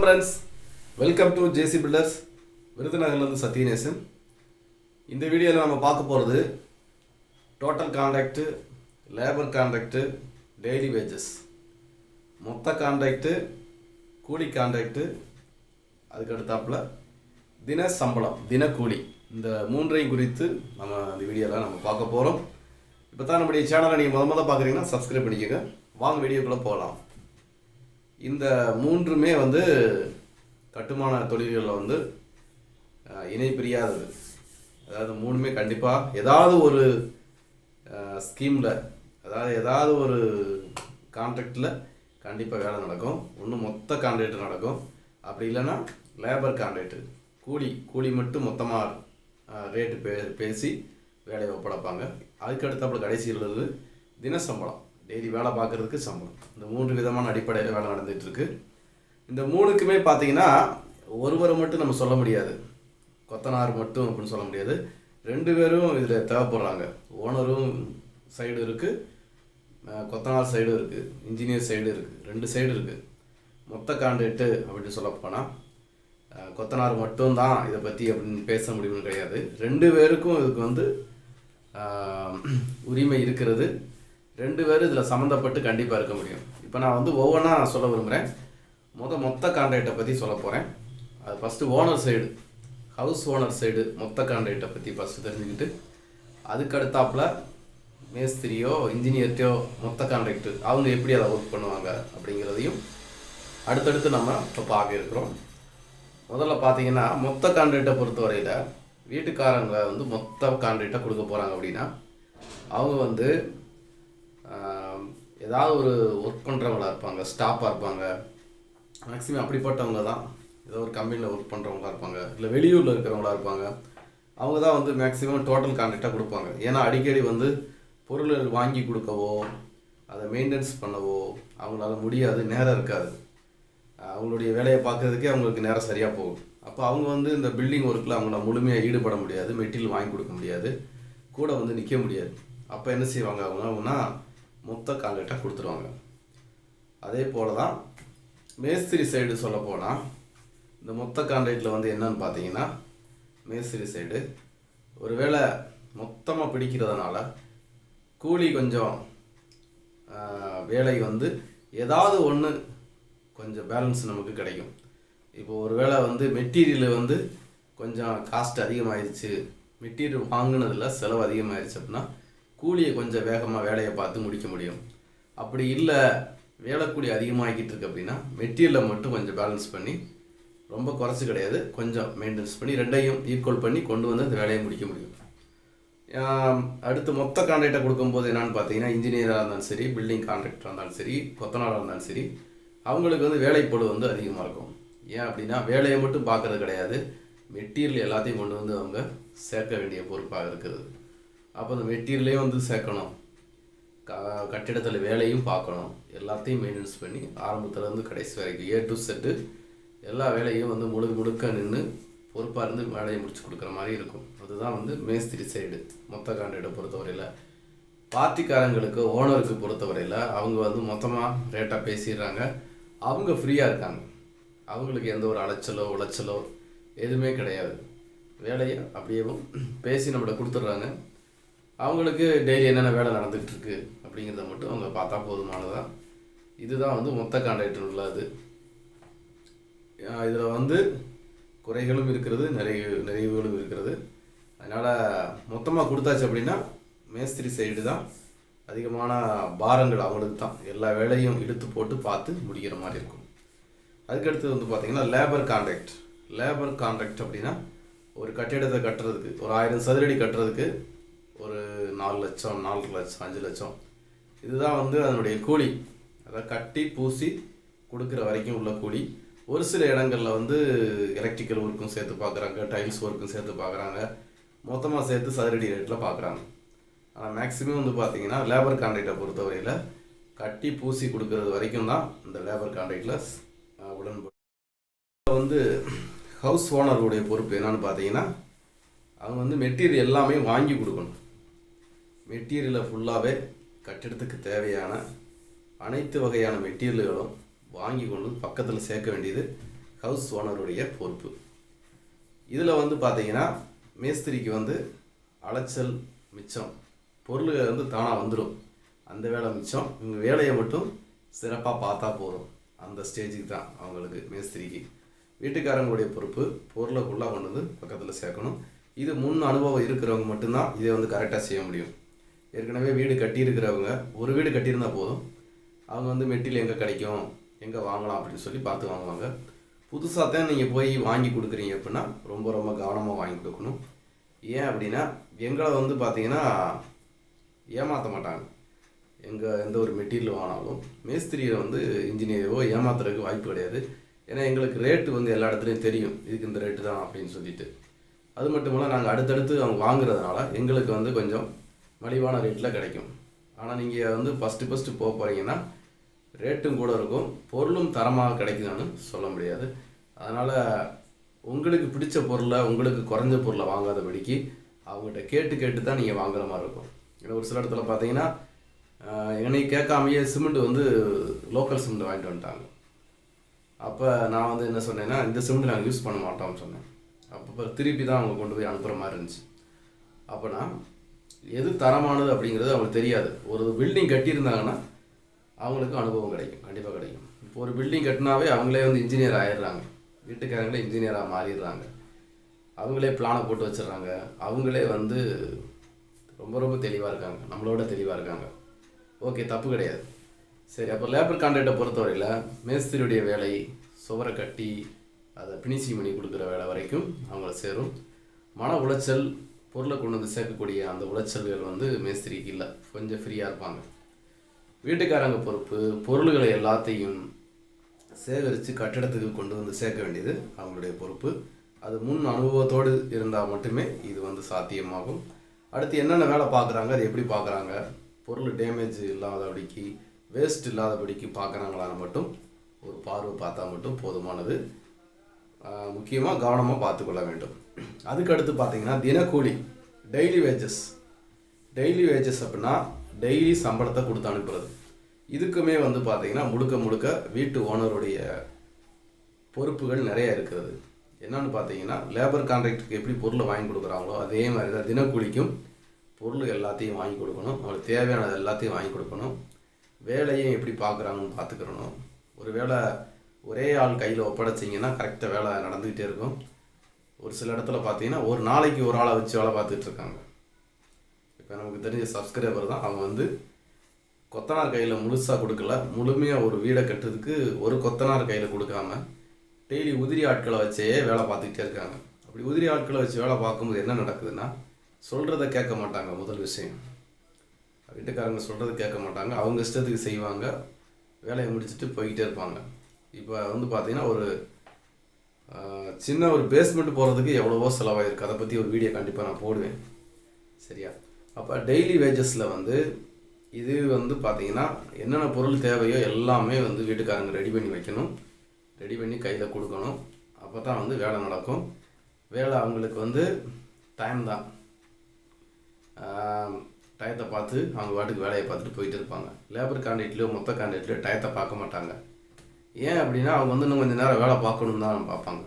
Friends welcome to J C builders விருதுநகர்லேருந்து Sathyanesan. இந்த வீடியோவில் நம்ம பார்க்க போகிறது total contract labour contract daily wages மொத்த கான்ட்ராக்டு கூலி கான்ட்ராக்டு அதுக்கு அடுத்தாப்புல தின சம்பளம் தினக்கூலி இந்த மூன்றையும் குறித்து நம்ம இந்த வீடியோவில் நம்ம பார்க்க போகிறோம் இப்போ தான் நம்முடைய சேனலை நீங்கள் முத முதல்ல பார்க்குறீங்கன்னா சப்ஸ்கிரைப் பண்ணிக்கோங்க. வாங்க வீடியோக்குள்ளே போகலாம். இந்த மூன்றுமே வந்து கட்டுமான தொழில்களில் வந்து இணை பிரியாதது. அதாவது மூணுமே கண்டிப்பாக ஏதாவது ஒரு ஸ்கீமில் அதாவது ஏதாவது ஒரு கான்ட்ராக்டில் கண்டிப்பாக வேலை நடக்கும். ஒன்று மொத்த கான்ட்ராக்ட் நடக்கும். அப்படி இல்லைன்னா லேபர் கான்ட்ராக்ட் கூலி கூலி மட்டும் மொத்தமாக ரேட்டு பே பேசி வேலையை ஒப்படைப்பாங்க. அதுக்கு அப்புறம் கடைசியில் உள்ளது தின சம்பளம் டெய்லி வேலை பார்க்குறதுக்கு சம்பளம். இந்த மூன்று விதமான அடிப்படையில் வேலை நடந்துகிட்ருக்கு. இந்த மூணுக்குமே பார்த்தீங்கன்னா ஒருவரை மட்டும் நம்ம சொல்ல முடியாது. கொத்தனார் மட்டும் அப்படின்னு சொல்ல முடியாது. ரெண்டு பேரும் இதில் தேவைப்படுறாங்க. ஓனரும் சைடு இருக்குது கொத்தனார் சைடும் இருக்குது இன்ஜினியர் சைடு இருக்குது ரெண்டு சைடு இருக்குது மொத்த கான்ட்ராக்டு அப்படின்னு சொல்லப்போனால் கொத்தனார் மட்டும்தான் இதை பற்றி அப்படின்னு பேச முடியும்னு கிடையாது. ரெண்டு பேருக்கும் இதுக்கு வந்து உரிமை இருக்கிறது. ரெண்டு பேரும் இதில் சம்மந்தப்பட்டு கண்டிப்பாக இருக்க முடியும். இப்போ நான் வந்து ஒவ்வொன்றா சொல்ல விரும்புகிறேன் முத மொத்த கான்ட்ராக்டை பற்றி சொல்ல போகிறேன் அது first owner side house owner side மொத்த கான்ட்ராக்டை பற்றி ஃபஸ்ட்டு தெரிஞ்சுக்கிட்டு அதுக்கு அடுத்தாப்புல மேஸ்திரியோ இன்ஜினியர்ட்டையோ மொத்த கான்ட்ராக்டு அவங்க எப்படி அதை ஒர்க் பண்ணுவாங்க அப்படிங்கிறதையும் அடுத்தடுத்து நம்ம இப்போ பார்க்க இருக்கிறோம். முதல்ல பார்த்தீங்கன்னா மொத்த கான்ட்ராக்டை பொறுத்தவரையில் வீட்டுக்காரங்க வந்து மொத்த கான்ட்ராக்டை கொடுக்க போகிறாங்க அப்படின்னா அவங்க வந்து ஏதாவது ஒரு ஒர்க் பண்ணுறவங்களா இருப்பாங்க ஸ்டாஃபாக இருப்பாங்க. மேக்ஸிமம் அப்படிப்பட்டவங்க தான். ஏதோ ஒரு கம்பெனியில் ஒர்க் பண்ணுறவங்களா இருப்பாங்க. இல்லை வெளியூரில் இருக்கிறவங்களா இருப்பாங்க. அவங்க தான் வந்து மேக்ஸிமம் டோட்டல் கான்ட்ராக்டாக கொடுப்பாங்க. ஏன்னா அடிக்கடி வந்து பொருள் வாங்கி கொடுக்கவோ அதை மெயின்டெனன்ஸ் பண்ணவோ அவங்களால முடியாது நேரம் இருக்காது. அவங்களுடைய வேலையை பார்க்கறதுக்கே அவங்களுக்கு நேரம் சரியாக போகும். அப்போ அவங்க வந்து இந்த பில்டிங் ஒர்க்கில் அவங்கள முழுமையாக ஈடுபட முடியாது மெட்டீரியல் வாங்கி கொடுக்க முடியாது. கூட வந்து நிற்க முடியாது. அப்போ என்ன செய்வாங்க அவங்க? அவங்கன்னா மொத்த கான்ட்ராக்டாக கொடுத்துருவாங்க. அதே போல தான் மேஸ்திரி சைடு சொல்ல போனால் இந்த மொத்த கான்ட்ராக்டில் வந்து என்னன்னு பார்த்தீங்கன்னா மேஸ்திரி சைடு ஒருவேளை மொத்தமாக பிடிக்கிறதுனால கூலி கொஞ்சம் வேலை வந்து ஏதாவது ஒன்று கொஞ்சம் பேலன்ஸ் நமக்கு கிடைக்கும். இப்போ ஒரு வேளை வந்து மெட்டீரியல் வந்து கொஞ்சம் காஸ்ட் அதிகமாகிடுச்சு மெட்டீரியல் வாங்கினதில் செலவு அதிகமாகிடுச்சு அப்படின்னா கூலியை கொஞ்சம் வேகமாக வேலையை பார்த்து முடிக்க முடியும். அப்படி இல்லை வேலை கூலி அதிகமாகிக்கிட்டு இருக்கு அப்படின்னா மெட்டீரியலை மட்டும் கொஞ்சம் பேலன்ஸ் பண்ணி ரொம்ப குறைச்சி கிடையாது. கொஞ்சம் மெயின்டெனன்ஸ் பண்ணி ரெண்டையும் ஈக்குவல் பண்ணி கொண்டு வந்து அந்த வேலையை முடிக்க முடியும். அடுத்து மொத்த கான்ட்ராக்டை கொடுக்கும்போது என்னென்னு பார்த்தீங்கன்னா இன்ஜினியராக இருந்தாலும் சரி பில்டிங் கான்ட்ராக்டராக இருந்தாலும் சரி கொத்தனாராக இருந்தாலும் சரி அவங்களுக்கு வந்து வேலைப்பளு வந்து அதிகமாக இருக்கும். ஏன் அப்படின்னா வேலையை மட்டும் பார்க்கறது கிடையாது. மெட்டீரியல் எல்லாத்தையும் கொண்டு வந்து அவங்க சேர்க்க வேண்டிய பொறுப்பாக இருக்கிறது. அப்போ அந்த மெட்டீரியலையும் வந்து சேர்க்கணும். க கட்டிடத்தில் வேலையும் பார்க்கணும். எல்லாத்தையும் மெயின்டெனன்ஸ் பண்ணி ஆரம்பத்துலேருந்து கடைசி வரைக்கும் ஏ டு செட்டு எல்லா வேலையும் வந்து முழுக்க முழுக்க நின்று பொறுப்பாக இருந்து வேலையை முடிச்சு கொடுக்குற மாதிரி இருக்கும். அதுதான் வந்து மேஸ்திரி சைடு மொத்த கான்ட்ராக்டை பொறுத்தவரையில். பார்ட்டிக்காரங்களுக்கு ஓனருக்கு பொறுத்தவரையில் அவங்க வந்து மொத்தமாக ரேட்டாக பேசிடுறாங்க. அவங்க ஃப்ரீயாக இருக்காங்க. அவங்களுக்கு எந்த ஒரு அலைச்சலோ உளைச்சலோ எதுவுமே கிடையாது. வேலையை அப்படியே பேசி நம்மளை கொடுத்துட்றாங்க. அவங்களுக்கு டெய்லி என்னென்ன வேலை நடந்துகிட்டு இருக்கு அப்படிங்கிறத மட்டும் அவங்க பார்த்தா போதுமானதான் இதுதான் வந்து மொத்த கான்ட்ராக்டர் உள்ளது. இதில் வந்து குறைகளும் இருக்கிறது நிறைய நிறைவுகளும் இருக்கிறது. அதனால் மொத்தமாக கொடுத்தாச்சு அப்படின்னா மேஸ்திரி சைடு தான். அதிகமான பாரங்கள் அவங்களுக்கு தான். எல்லா வேலையும் இழுத்து போட்டு பார்த்து முடிக்கிற மாதிரி இருக்கும். அதுக்கடுத்து வந்து பார்த்திங்கன்னா லேபர் கான்ட்ராக்ட் லேபர் கான்ட்ராக்ட் அப்படின்னா ஒரு கட்டிடத்தை கட்டுறதுக்கு ஒரு ஆயிரம் சதுரடி கட்டுறதுக்கு ஒரு நாலு லட்சம் நாலு லட்சம் அஞ்சு லட்சம். இதுதான் வந்து அதனுடைய கூலி. அதை கட்டி பூசி கொடுக்குற வரைக்கும் உள்ள கூலி. ஒரு சில இடங்களில் வந்து எலக்ட்ரிக்கல் ஒர்க்கும் சேர்த்து பார்க்குறாங்க டைல்ஸ் ஒர்க்கும் சேர்த்து பார்க்குறாங்க. மொத்தமாக சேர்த்து சதுரடி ரேட்டில் பார்க்குறாங்க. ஆனால் மேக்ஸிமம் வந்து பார்த்தீங்கன்னா லேபர் கான்ட்ராக்டை பொறுத்தவரையில் கட்டி பூசி கொடுக்கறது வரைக்கும் தான் இந்த லேபர் கான்ட்ராக்டில் உடன்படு வந்து ஹவுஸ் ஓனருடைய பொறுப்பு என்னன்னு பார்த்தீங்கன்னா அவங்க வந்து மெட்டீரியல் எல்லாமே வாங்கி கொடுக்கணும். மெட்டீரியலை ஃபுல்லாகவே கட்டிடத்துக்கு தேவையான அனைத்து வகையான மெட்டீரியல்களும் வாங்கி கொண்டு பக்கத்தில் சேர்க்க வேண்டியது ஹவுஸ் ஓனருடைய பொறுப்பு. இதில் வந்து பார்த்தீங்கன்னா மேஸ்திரிக்கு வந்து அலைச்சல் மிச்சம். பொருள் வந்து தானாக வந்துடும் அந்த வேலை மிச்சம். இவங்க வேலையை மட்டும் சிறப்பாக பார்த்தா போதும். அந்த ஸ்டேஜுக்கு தான் அவங்களுக்கு மேஸ்திரிக்கு. வீட்டுக்காரங்களுடைய பொறுப்பு பொருளை ஃபுல்லாக கொண்டு வந்து பக்கத்தில் சேர்க்கணும். இது முன் அனுபவம் இருக்கிறவங்க மட்டும்தான் இதை வந்து கரெக்டாக செய்ய முடியும். ஏற்கனவே வீடு கட்டியிருக்கிறவங்க ஒரு வீடு கட்டியிருந்தால் போதும். அவங்க வந்து மெட்டீரியல் எங்கே கிடைக்கும் எங்கே வாங்கலாம் அப்படின்னு சொல்லி பார்த்து வாங்குவாங்க. புதுசாக தான் நீங்கள் போய் வாங்கி கொடுக்குறீங்க அப்படின்னா ரொம்ப ரொம்ப கவனமாக வாங்கி கொடுக்கணும். ஏன் அப்படின்னா எங்களை வந்து பார்த்தீங்கன்னா ஏமாற்ற மாட்டாங்க. எங்கள் எந்த ஒரு மெட்டீரியல் வாங்கினாலும் மேஸ்திரியை வந்து இன்ஜினியரோ ஏமாத்துறதுக்கு வாய்ப்பு கிடையாது. ஏன்னா எங்களுக்கு ரேட்டு வந்து எல்லா இடத்துலையும் தெரியும். இதுக்கு இந்த ரேட்டு தான் அப்படின்னு சொல்லிட்டு. அது மட்டும் இல்லை நாங்கள் அடுத்தடுத்து அவங்க வாங்குறதுனால எங்களுக்கு வந்து கொஞ்சம் மலிவான ரேட்டில் கிடைக்கும். ஆனால் நீங்கள் வந்து ஃபஸ்ட்டு ஃபஸ்ட்டு போக போகிறீங்கன்னா ரேட்டும் கூட இருக்கும். பொருளும் தரமாக கிடைக்குதான்னு சொல்ல முடியாது. அதனால் உங்களுக்கு பிடிச்ச பொருளை உங்களுக்கு குறைஞ்ச பொருளை வாங்காதபடிக்கு அவங்ககிட்ட கேட்டு கேட்டு தான் நீங்கள் வாங்குற மாதிரி இருக்கும். ஏன்னா ஒரு சில இடத்துல பார்த்தீங்கன்னா என்னை கேட்காமையே சிமெண்ட் வந்து லோக்கல் சிமெண்ட் வாங்கிட்டு வந்துட்டாங்க. அப்போ நான் வந்து என்ன சொன்னேன்னா இந்த சிமெண்ட் நாங்கள் யூஸ் பண்ண மாட்டோம்னு சொன்னேன். அப்போ திருப்பி தான் அவங்க கொண்டு போய் அனுப்புகிற மாதிரி இருந்துச்சு. அப்போனா எது தரமானது அப்படிங்கிறது அவங்களுக்கு தெரியாது. ஒரு பில்டிங் கட்டியிருந்தாங்கன்னா அவங்களுக்கு அனுபவம் கிடைக்கும் கண்டிப்பாக கிடைக்கும். இப்போ ஒரு பில்டிங் கட்டினாவே அவங்களே வந்து இன்ஜினியர் ஆயிடுறாங்க. வீட்டுக்காரங்களே இன்ஜினியராக மாறிடுறாங்க. அவங்களே பிளானை போட்டு வச்சிடுறாங்க. அவங்களே வந்து ரொம்ப ரொம்ப தெளிவாக இருக்காங்க. நம்மளோட தெளிவாக இருக்காங்க. ஓகே தப்பு கிடையாது. சரி அப்போ லேபர் கான்ட்ராக்டை பொறுத்தவரையில் மேஸ்திரியுடைய வேலை சுவரை கட்டி அதை பினிசிங் பண்ணி கொடுக்குற வேலை வரைக்கும் அவங்கள சேரும். மன உளைச்சல் பொருளை கொண்டு வந்து சேர்க்கக்கூடிய அந்த உளைச்சல்கள் வந்து மேஸ்திரிக்கு இல்லை. கொஞ்சம் ஃப்ரீயாக இருப்பாங்க. வீட்டுக்காரங்க பொறுப்பு பொருள்களை எல்லாத்தையும் சேகரித்து கட்டிடத்துக்கு கொண்டு வந்து சேர்க்க வேண்டியது அவங்களுடைய பொறுப்பு. அது முன் அனுபவத்தோடு இருந்தால் மட்டுமே இது வந்து சாத்தியமாகும். அடுத்து என்னென்ன வேலை பார்க்குறாங்க அது எப்படி பார்க்குறாங்க பொருள் டேமேஜ் இல்லாதபடிக்கு வேஸ்ட் இல்லாதபடிக்கு பார்க்குறாங்களான்னு மட்டும் ஒரு பார்வை பார்த்தா மட்டும் போதுமானது. முக்கியமாக கவனமாக பார்த்துக்கொள்ள வேண்டும். அதுக்கு அடுத்து பார்த்தீங்கன்னா தினக்கூலி டெய்லி வேஜஸ் டெய்லி வேஜஸ் அப்படின்னா டெய்லி சம்பளத்தை கொடுத்து அனுப்புறது. இதுக்குமே வந்து பார்த்தீங்கன்னா முழுக்க முழுக்க வீட்டு ஓனருடைய பொறுப்புகள் நிறைய இருக்கிறது. என்னென்னு பார்த்தீங்கன்னா லேபர் கான்ட்ராக்டுக்கு எப்படி பொருளை வாங்கி கொடுக்குறாங்களோ அதே மாதிரி தான் தினக்கூலிக்கும் பொருள் எல்லாத்தையும் வாங்கி கொடுக்கணும். அவங்களுக்கு தேவையானது எல்லாத்தையும் வாங்கி கொடுக்கணும். வேலையும் எப்படி பார்க்குறாங்கன்னு பார்த்துக்கிறணும் ஒரு வேளை ஒரே ஆள் கையில் ஒப்படைச்சிங்கன்னா கரெக்டாக வேலை நடந்துக்கிட்டே இருக்கும். ஒரு சில இடத்துல பார்த்தீங்கன்னா ஒரு நாளைக்கு ஒரு ஆளை வச்சு வேலை பார்த்துட்டு இருக்காங்க. இப்போ நமக்கு தெரிஞ்ச சப்ஸ்கிரைபர் தான். அவங்க வந்து கொத்தனார் கையில் முழுசாக கொடுக்கல. முழுமையாக ஒரு வீடை கட்டுறதுக்கு ஒரு கொத்தனார் கையில் கொடுக்காம டெய்லி உதிரி ஆட்களை வச்சே வேலை பார்த்துக்கிட்டே இருக்காங்க. அப்படி உதிரி ஆட்களை வச்சு வேலை பார்க்கும்போது என்ன நடக்குதுன்னா சொல்கிறத கேட்க மாட்டாங்க முதல் விஷயம். வீட்டுக்காரங்க சொல்கிறத கேட்க மாட்டாங்க. அவங்க இஷ்டத்துக்கு செய்வாங்க. வேலையை முடிச்சுட்டு போய்கிட்டே இருப்பாங்க. இப்போ வந்து பார்த்திங்கன்னா ஒரு சின்ன ஒரு பேஸ்மெண்ட் போகிறதுக்கு எவ்வளவோ செலவாயிருக்கு. அதை பற்றி ஒரு வீடியோ கண்டிப்பாக நான் போடுவேன். சரியா? அப்போ டெய்லி வேஜஸில் வந்து இது வந்து பார்த்தீங்கன்னா என்னென்ன பொருள் தேவையோ எல்லாமே வந்து வீட்டுக்காரங்க ரெடி பண்ணி வைக்கணும். ரெடி பண்ணி கையில் கொடுக்கணும். அப்போ தான் வந்து வேலை நடக்கும். வேலை அவங்களுக்கு வந்து டைம் தான். டயத்தை பார்த்து அவங்க வாட்டுக்கு வேலையை பார்த்துட்டு போயிட்டு இருப்பாங்க. லேபர் கான்ட்ராக்ட்லையோ மொத்த கான்ட்ராக்ட்லையோ டயத்தை பார்க்க மாட்டாங்க. ஏன் அப்படின்னா அவங்க வந்து இன்னும் கொஞ்சம் நேரம் வேலை பார்க்கணும் தான் பார்ப்பாங்க.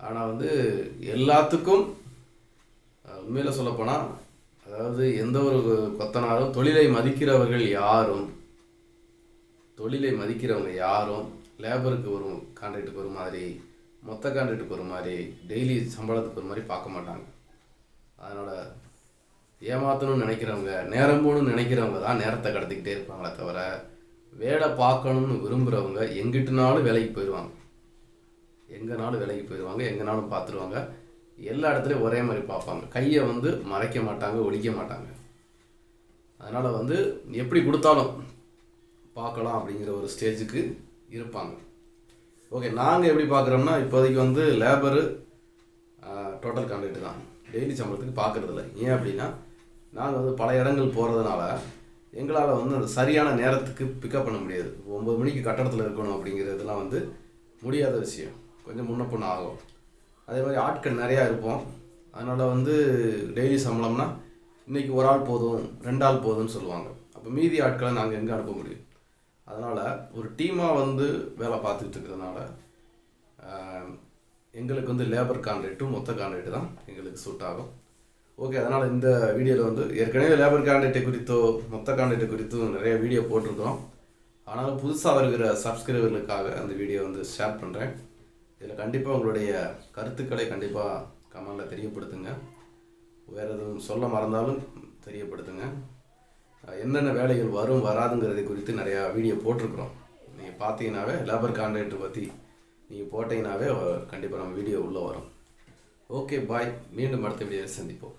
ஆனால் வந்து எல்லாத்துக்கும் உண்மையில் சொல்லப்போனால் அதாவது எந்த ஒரு கொத்தனாரும் தொழிலை மதிக்கிறவர்கள் யாரும் தொழிலை மதிக்கிறவங்க யாரும் லேபருக்கு ஒரு கான்ட்ராக்டுக்கு ஒரு மாதிரி மொத்த கான்ட்ராக்டுக்கு ஒரு மாதிரி டெய்லி சம்பளத்துக்கு ஒரு மாதிரி பார்க்க மாட்டாங்க. அதனால் ஏமாற்றணும்னு நினைக்கிறவங்க நேரம் போகணும்னு நினைக்கிறவங்க தான் நேரத்தை கடத்திக்கிட்டே இருப்பாங்களே தவிர வேலை பார்க்கணும்னு விரும்புகிறவங்க எங்கிட்டனாலும் வேலைக்கு போயிடுவாங்க. எங்கேனாலும் வேலைக்கு போயிடுவாங்க எங்கேனாலும் பார்த்துருவாங்க. எல்லா இடத்துலையும் ஒரே மாதிரி பார்ப்பாங்க. கையை வந்து மறைக்க மாட்டாங்க ஒழிக்க மாட்டாங்க. அதனால் வந்து எப்படி கொடுத்தாலும் பார்க்கலாம் அப்படிங்கிற ஒரு ஸ்டேஜுக்கு இருப்பாங்க. ஓகே நாங்கள் எப்படி பார்க்குறோம்னா இப்போதைக்கு வந்து லேபரு டோட்டல் கான்ட்ராக்ட் தான். டெய்லி சம்பளத்துக்கு பார்க்குறதில்ல. ஏன் அப்படின்னா நாங்கள் வந்து பல இடங்கள் போகிறதுனால எங்களால் வந்து அந்த சரியான நேரத்துக்கு பிக்கப் பண்ண முடியாது. ஒம்பது மணிக்கு கட்டடத்தில் இருக்கணும் அப்படிங்கிறதுலாம் வந்து முடியாத விஷயம். கொஞ்சம் முன்ன பொண்ணு ஆகும். அதே மாதிரி ஆட்கள் நிறையா இருப்போம். அதனால் வந்து டெய்லி சம்பளம்னா இன்றைக்கி ஒரு ஆள் போதும் ரெண்டு ஆள் போதும்னு சொல்லுவாங்க. அப்போ மீதி ஆட்களை நாங்கள் எங்கே அனுப்ப முடியும்? அதனால் ஒரு டீமாக வந்து வேலை பார்த்துக்கிட்டு இருக்கிறதுனால எங்களுக்கு வந்து லேபர் கான்ட்ராக்ட்டும் மொத்த கான்ட்ராக்ட் தான் எங்களுக்கு சூட் ஆகும். ஓகே அதனால் இந்த வீடியோவில் வந்து ஏற்கனவே லேபர் கான்ட்ராக்டை குறித்தோ மொத்த கான்ட்ராக்டை குறித்தும் நிறைய வீடியோ போட்டிருக்கிறோம். ஆனாலும் புதுசாக இருக்கிற சப்ஸ்கிரைபர்களுக்காக அந்த வீடியோ வந்து ஷேர் பண்ணுறேன் இதில் கண்டிப்பாக உங்களுடைய கருத்துக்களை கண்டிப்பாக கமெண்டில் தெரியப்படுத்துங்க. வேறு எதுவும் சொல்ல மறந்தாலும் தெரியப்படுத்துங்க. என்னென்ன வேலைகள் வரும் வராதுங்கிறதை குறித்து நிறையா வீடியோ போட்டிருக்கிறோம். நீங்கள் பார்த்தீங்கன்னாவே லேபர் கான்ட்ராக்டர் பற்றி நீங்கள் போட்டிங்கனாவே கண்டிப்பாக நம்ம வீடியோ உள்ளே வரும். ஓகே பாய் மீண்டும் அடுத்த வீடியோவில் சந்திப்போம்.